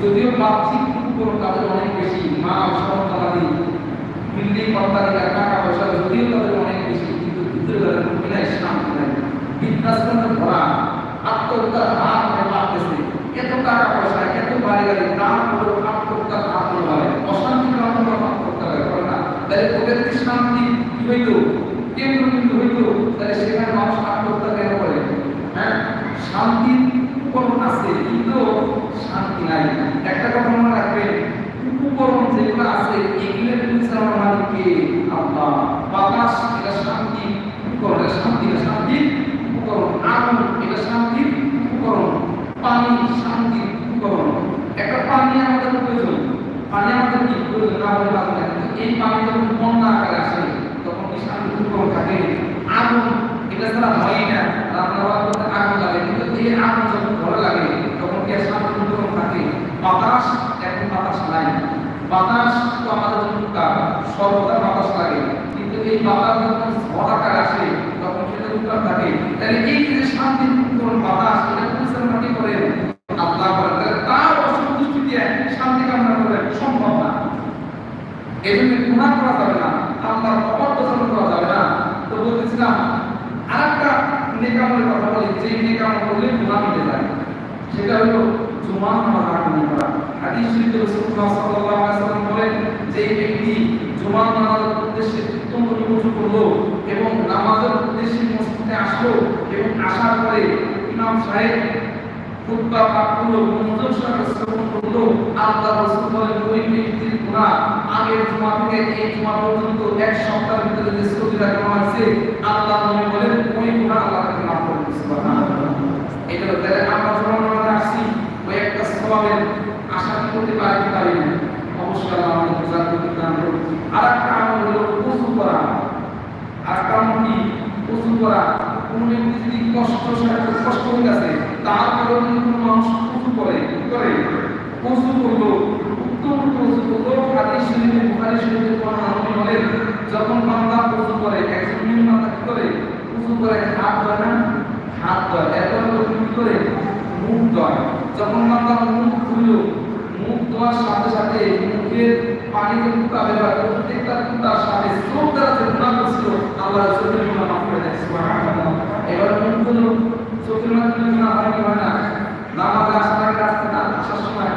যদিও বাহ্যিক উপকরণ তাদের অনেক বেশি। মা সন্তানাদি বিল্ডিং অট্টালিকা টাকা, পয়সা যদিও তাদের অনেক বেশি, কিন্তু ভিতরে তাদের শান্তি নাই। ভরা আত্মহত্যার এত টাকা পয়সা, এত বাড়ি আত্মহত্যার হাত মারে। অশান্তি কারণে আত্মহত্যা না? তাহলে ওদের কি শান্তি কেন্দ্র কিন্তু হইতো। তাহলে সেখানে মানুষ আত্মহত্যা কেন করে? হ্যাঁ শান্তি উপকরণ আছে, কিন্তু শান্তি নাই একটা কথা মনে রাখবেন উপকরণ যেগুলো আছে এগুলো পরিচালনা মালিককে আল্লাহ বাতাস এটা শান্তি উপকরণ এটা শান্তি এটা শান্তি উপকরণ আগুন এটা শান্তি উপকরণ পানি শান্তি উপকরণ একটা পানি আমাদের প্রয়োজন। পানি আমাদের কি প্রয়োজন? না হলে বাঁচবে এই পানি যখন বন্যা আকারে আসে, তখন কি শান্তি উপকরণ থাকে? আগুন, এটা ছাড়া হয় না। রান্না বান্না করতে আগুন লাগে। কিন্তু এই আগুন যখন ঘরে লাগে, তখন কি শান্তি উপকরণ থাকে? বাতাস, এখন বাতাস নাই। বাতাস তো আমাদের জন্য সর্বদা বাতাস লাগে। কিন্তু এই বাতাস যখন ঝড় আসে, তখন সেটা উপকার থাকে। তাহলে এই যে শান্তি উপকরণ বাতাস, এটা পরিচালনা কি করে আল্লাহ করেন তাহলে তার অসন্তুষ্টি দিয়ে শান্তি কামনা করলে সম্ভব না এই গুণা করা যাবে না, আল্লাহর অপদর্শন করা যাবে না। তো বলতেছিলাম, আরেকটা নেকামলের কথা বলি যে নেকামল করলে গুণা মিটে যায়। সেটা হলো জুমা নামাজ আদায় করা। হাদিস শরীফে রাসূলুল্লাহ সাল্লাল্লাহু আলাইহি ওয়াসাল্লাম বলেন যে ব্যক্তি জুমা নামাজের উদ্দেশ্যে উত্তম রুকু করল এবং নামাজের উদ্দেশ্যে মসজিদে আসলো এবং আসার পরে ইমাম সাহেব খুতবা পাঠ করল মনোযোগ সহকারে শ্রবণ করল আল্লাহ রাসূল গুনাহ আগের জুমা থেকে এই জুমা পর্যন্ত এক সপ্তাহের ভিতরে যে সগীরা করা হয়েছে আল্লাহ নবী বলেন ওই গুনাহ আল্লাহ তাকে মাফ করে এটা হলো তাহলে আমরা জুমা নামাজে আসছি ওই একটা সওয়াবের আশা করতে পারি কি পারি না? অবশ্যই আল্লাহ আমাদের বোঝার প্রতি দান করুন। আর একটা আমল হলো ওযু করা। আর কারণ কি? ওযু করা। কোন ব্যক্তি যদি কষ্ট কষ্ট হয়ে গেছে তারপরেও যদি কোনো মানুষ ওযু করে করে? ওযু করল বলেন যখন বান্দা ওযু করে একজন হাত ধোয় না হাত ধোয় এরপর কি করে মুখ ধোয় যখন বান্দা মুখ ধুলো মুখ ধোয়ার সাথে সাথে মুখের পানি যে কুতা বের হয় প্রত্যেকটা কুতার সাথে চোখ যে গুণা করছিল আল্লাহ চোখের গুণা মাফ করে দেয় এবার মুখ ধুলো চোখের মাধ্যমে গুণা হয় কি হয় না নামাজে আসার আগে রাস্তাটা আসার সময়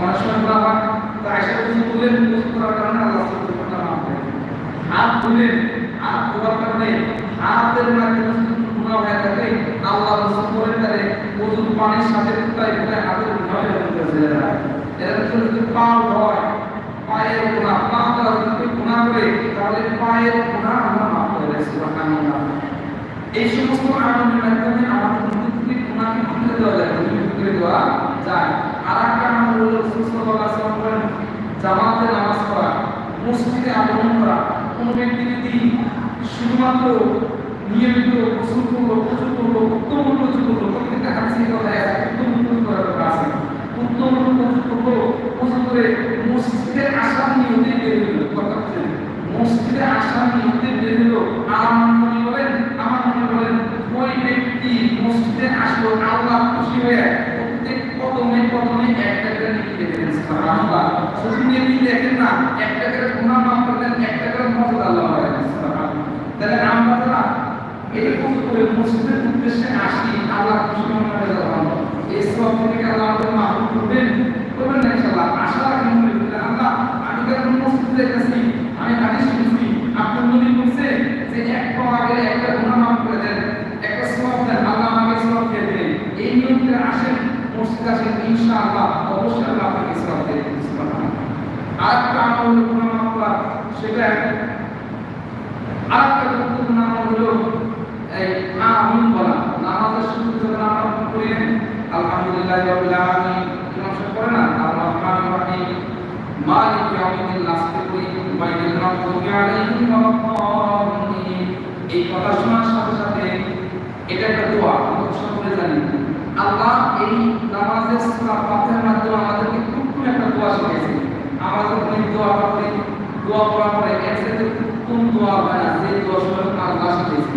অনেক সময় গুণা হয় মুখ করার কারণে আল্লাহ গুণা মাফ করে হাত ধুলেন হাত ধোয়ার কারণে হাতের মাধ্যমে গুণা হয়ে থাকে, আল্লাহ রসুল বলেন তাহলে ওজুর পানির সাথে কুতায় কুতায় হাতের গুণা হয়ে যায় এরা যদি পাও হয়, পায়ের গুণা পা দ্বারা যদি গুণা করে, তাহলে পায়ের গুণা আমরা মাফ করে দেয় সুবহানাল্লাহ। এই সমস্ত আমলের মাধ্যমে আমাদের মধ্যে থেকে গুণাকে তুলে দেওয়া যায় তুলে দেওয়া যায়। আর একটা আমল হলো রাসূল সাল্লাল্লাহু আলাইহি জামাতে নামাজ পড়া, মসজিদে আগমন করা, কোন ব্যক্তি যদি শুধুমাত্র নিয়মিত গোসল করল প্রচুর করল উত্তম প্রচুর করল প্রত্যেকটা হাদিসে কথা উত্তম প্রচুর করার কথা আছে। উত্তম প্রচুর করল প্রচুর করে মসজিদে আসার নিয়তে বের হইল, কথা মসজিদে আসার নিয়তে বের হইল, আমার মনে বলেন, আমার মনে বলেন, ওই ব্যক্তি মসজিদে আসলো, আল্লাহ খুশি হয়ে প্রত্যেক কদমে কদমে একটা করে নিয়ে দেখেন সুবহানাল্লাহ শুধু নেকি দেখেন না একটা করে গুনাহ মাফ করলেন একটা করে মর্যাদা আল্লাহ হয় সুবহানাল্লাহ তাহলে আমরা যারা এরকম করে মসজিদের উদ্দেশ্যে আসি, আল্লাহ খুশি মনে এই সব থেকে আল্লাহ আমাদের করবেন। করবেন না ইনশাআল্লাহ। আশা রাখি মনে আল্লাহ আমি যখন মসজিদে গেছি আমি হাদিস শুনছি। আপনার নবী বলছে যে এক পাওয়া গেলে একটা গুনাহ মাফ করে দেন, একটা সওয়াব দেন, আল্লাহ আমাকে সওয়াব দিয়ে দেন এই নিয়মটা আসেন, মসজিদে আসেন, ইনশাআল্লাহ, অবশ্যই আল্লাহ আপনাকে দিয়ে দেবেন। আর একটা মাফ করা। সেটা আরেকটা গুরুত্বপূর্ণ আমল হলো আমিন বলা নামাজের শুরুতে যখন আমরা করিলেন আলহামদুলিল্লাহ রাব্বিল আলামিন ইমাম সাহেব করে না? আর রহমানির রহিম, মালিক ইয়াউমিদ্দিন, লাস্টে করি বাইনাল মাগদুবি আলাইহিম ওয়া এই কথা শোনার সাথে সাথে এটা একটা দোয়া, আমরা সকলে জানি। আল্লাহ এই নামাজের সূরা ফাতিহার মাধ্যমে আমাদেরকে খুব খুব একটা দোয়া শিখিয়েছে আমরা যখন এই দোয়া পড়ি দোয়া পড়ার পরে এর সাথে উত্তম দোয়া হয় না যে দোয়া শুনে আল্লাহ শিখিয়েছে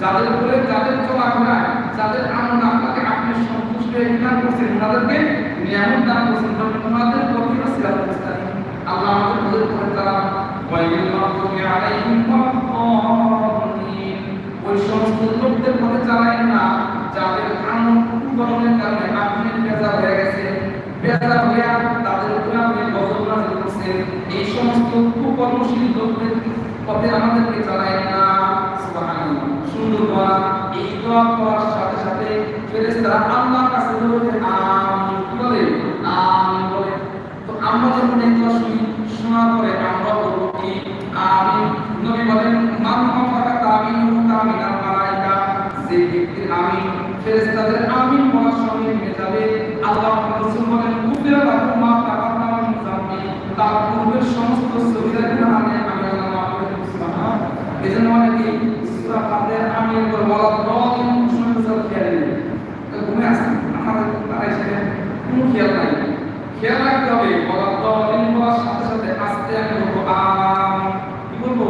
যাদের উপরে যাদের চলাফেরা, যাদের আমল আপনাকে আপনি সন্তুষ্ট বিধান করছেন, তাদেরকে নিয়ামত দান করছেন। তোমাদের প্রতি সিরাত মুস্তাকিম। আল্লাহ আমাদের ওদের উপরে তারা ওয়াইল মাগদুবি আলাইহিম ওই সমস্ত লোকদের চালায় না, যাদের কারণে আপনি বেজার হয়ে গেছে বেজার হয়ে তাদের উপরে আপনি গজব করছেন। এই সমস্ত কুকর্মশীল লোকদের পথে আমাদেরকে চালায় না। সুন্দর করা, এই দোয়া করার সাথে সাথে ফেরেশতারা আল্লাহর কাছে বলে আমিন। বলে? আমিন বলে। তো আমরা যখন এই দোয়া শুনি, শোনার পরে আমরা বলব কি? আমিন। নবী বলেন, মান মাফাকা তামিন তামিন আল মালাইকা। যে ব্যক্তির আমিন ফেরেশতাদের আমিন বলার সঙ্গে মিলে যাবে আল্লাহ রাসূল বলেন কুফিরা লাহু মা তাকাদ্দামা মিন যামবি তার পূর্বের সমস্ত সগীরা গুনাহ আমি আল্লাহ মাফ করে দেব সুবহানাল্লাহ এজন্য অনেকে সূরা ফাতিহার আমিন বলে বলা দলিন শুনে সব খেয়াল নেই। ঘুমে আসছে আমাদের তারা সেটা কোনো খেয়াল নাই খেয়াল রাখতে হবে বলার সাথে সাথে আস্তে আমি বলব আমিন কি বলব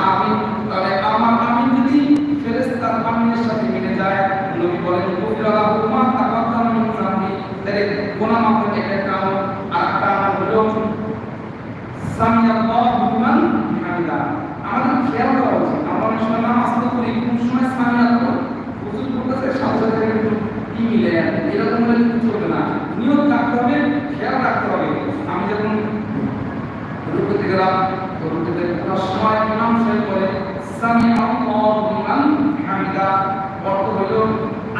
আমিন তাহলে আমার আমিন যদি ফেরেশতার আমিনের সাথে মিলে যায় নবী বলেন কুফিরা লাহু মা তাকাদ্দামা মিন যামবি তাহলে গুনাহ মাফ করে একটা আমল আর একটা আমল হলো সামি আল্লাহু লিমান হামিদা আমাদের খেয়াল করা উচিত আমরা অনেক সময় নামাজ তো করি কোন সময় সামি আল্লাহ হুজুর করতেছে সাথে সাথে একটু কি মিলে এরকম হলে কিন্তু চলবে না নিয়ত রাখতে হবে খেয়াল রাখতে হবে আমি যখন রুকুতে গেলাম তো রুকুতে করার সময় ইমাম সাহেব বলে সামি আল্লাহু লিমান হামিদা অর্থ হলো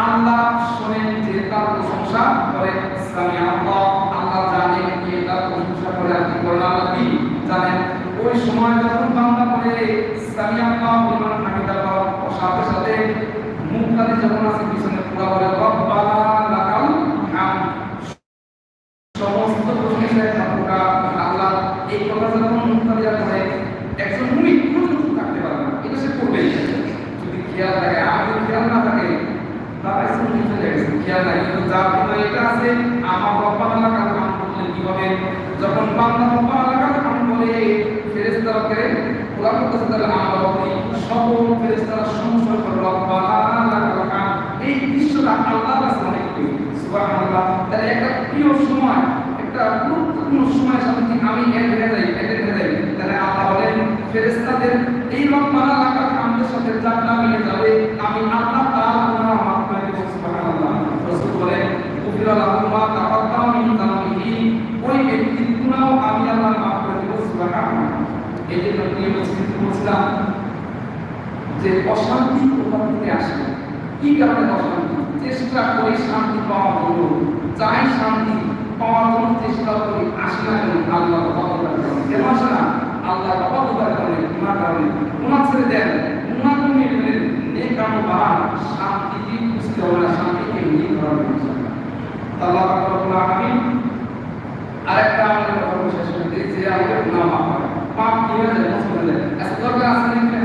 আল্লাহ শোনেন যে তার প্রশংসা করে ইসলামী আল্লাহ আল্লাহ জানে কি তার প্রশংসা করে আপনি আল্লাহ কি? জানেন, ওই সময় যখন বান্দা করে ইসলামী আল্লাহ লিমান হামিদা বলার সাথে সাথে মুখটাতে যখন আছে, পিছনে পুরা বলে, রব্বানা লাকাল হামদ সমস্ত প্রশংসায় আপনারা আল্লাহ এই কথা যখন মুক্তাদিয়া করে একজন মুমিন কোনো কিছু থাকতে পারে না এটা সে করবে যদি খেয়াল থাকে আর যদি খেয়াল না থাকে তারা এসে মুমিন চলে গেছে খেয়াল নাই কিন্তু যার ভিতরে এটা আছে আমার রব্বানা লাকাল হামদ বললে কি হবে যখন বান্দা রব্বানা লাকাল হামদ বলে একটা প্রিয় সময়, একটা গুরুত্বপূর্ণ সময় আমি এক যাই, এক হয়ে যাই, তাহলে হামদের সাথে যারটা মিলে যাবে আমি আল্লাহ তার গুনাহ মাফ করে দেব সুবহানাল্লাহ রাসূল বলেন কুফিরা লাহু মা তাকাদ্দামা মিন যামবিহি ওই ব্যক্তির গুনাহ আমি আল্লাহ মাফ করে দেব সুবহানাল্লাহ এই জন্য প্রিয় মুসলিম বলছিলাম যে অশান্তি কোথা থেকে আসে? কি কারণে অশান্তি? চেষ্টা করে শান্তি পাওয়ার জন্য চাই শান্তি পাওয়ার জন্য চেষ্টা করে আসে না কেন আল্লাহ অবাধতার কারণে? কেন আল্লাহ অবাধতার কারণে গুণার কারণে। গুণা ছেড়ে দেন বুঝতে হবে না, শান্তিকে নিয়ে করার আল্লাহ রব্বুল আলামিন আরেকটা আমাদের কথা বলে শেষ করে দিই যে আমাদের গুনাহ মাফ করে পাপ কি হয়ে যায় মুছে হয়ে যায় আজকে দরকার আছে নাকি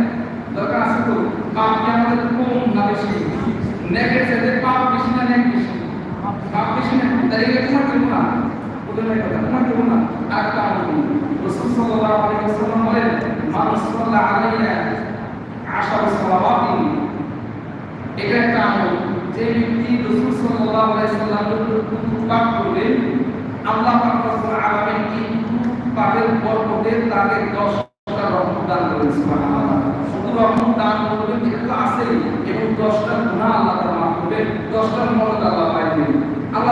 দরকার আছে তো পাপ কি আমাদের কম না বেশি নেকের সাথে পাপ বেশি না নেক বেশি পাপ তাই এটা তোমার কি বলে না কথা, তোমার কি গুনাহ আরেকটা আমল রাসূল সাল্লাল্লাহু আলাইহি ওয়াসাল্লাম বলেন, মান সাল্লা আলাইয়া আশার সালাওয়াতিন। এটা একটা আমল। যে ব্যক্তি রাসূল সাল্লাল্লাহু আলাইহি ওয়াসাল্লামের উপর পাপ করবে, আল্লাহ পাক রব্বুল আলামিন এই পাপের বরকতে তাকে 10টা রহমত দান করেন সুবহানাল্লাহ। শুধু রহমত দান করবেন এটা তো আছেই। এবং 10টা গুনাহ আল্লাহ তাআলা মাফ করবেন। 10টার মর্যাদা আল্লাহ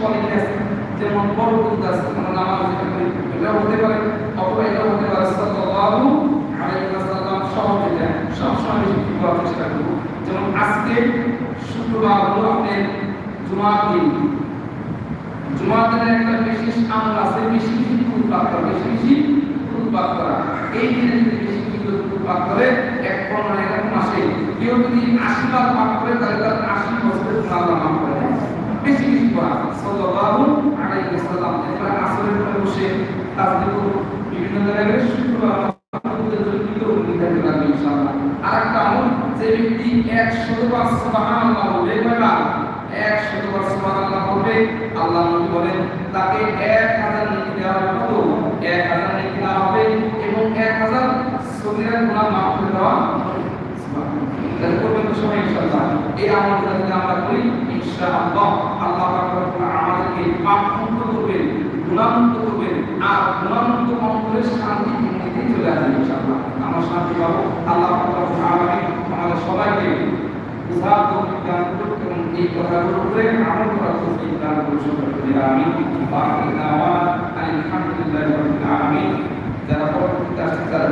কোয়ালিটি করি এই যদি বেশি আসে কেউ যদি আশি বার করে, তাহলে তার আশি বছরের আল্লাহ মাফ করে বেশি বেশি করা সাল্লাল্লাহু আলাইহি ওয়াসাল্লাম এবার আসরের পরে বসে তাসবিহ বিভিন্ন জায়গায় শুক্রবার আমাদের জন্য কি করে উন্নতি লাগবে ইনশাআল্লাহ আরেকটা আমল যে ব্যক্তি 100 বার সুবহানাল্লাহ বলবে কয়বার 100 বার সুবহানাল্লাহ বলবে আল্লাহ বলেন তাকে 1000 নেকি দেওয়া হবে কত 1000 নেকি দেওয়া হবে এবং 1000 সগীরা গুনাহ মাফ করে দেওয়া করবেন তো এই আমলটা যদি আমরা করি, ইনশাআল্লাহ। পাপমুক্ত করবেন, গুণামুক্ত করবেন, আর গুণামুক্ত কম করে শান্তি মুক্তিতে চলে আসবেন ইনশাআল্লাহ। আমরা শান্তি পাবো। আল্লাহ আলামিন আমাদের সবাইকে এই কথাগুলোর উপরে আমল যারা তারা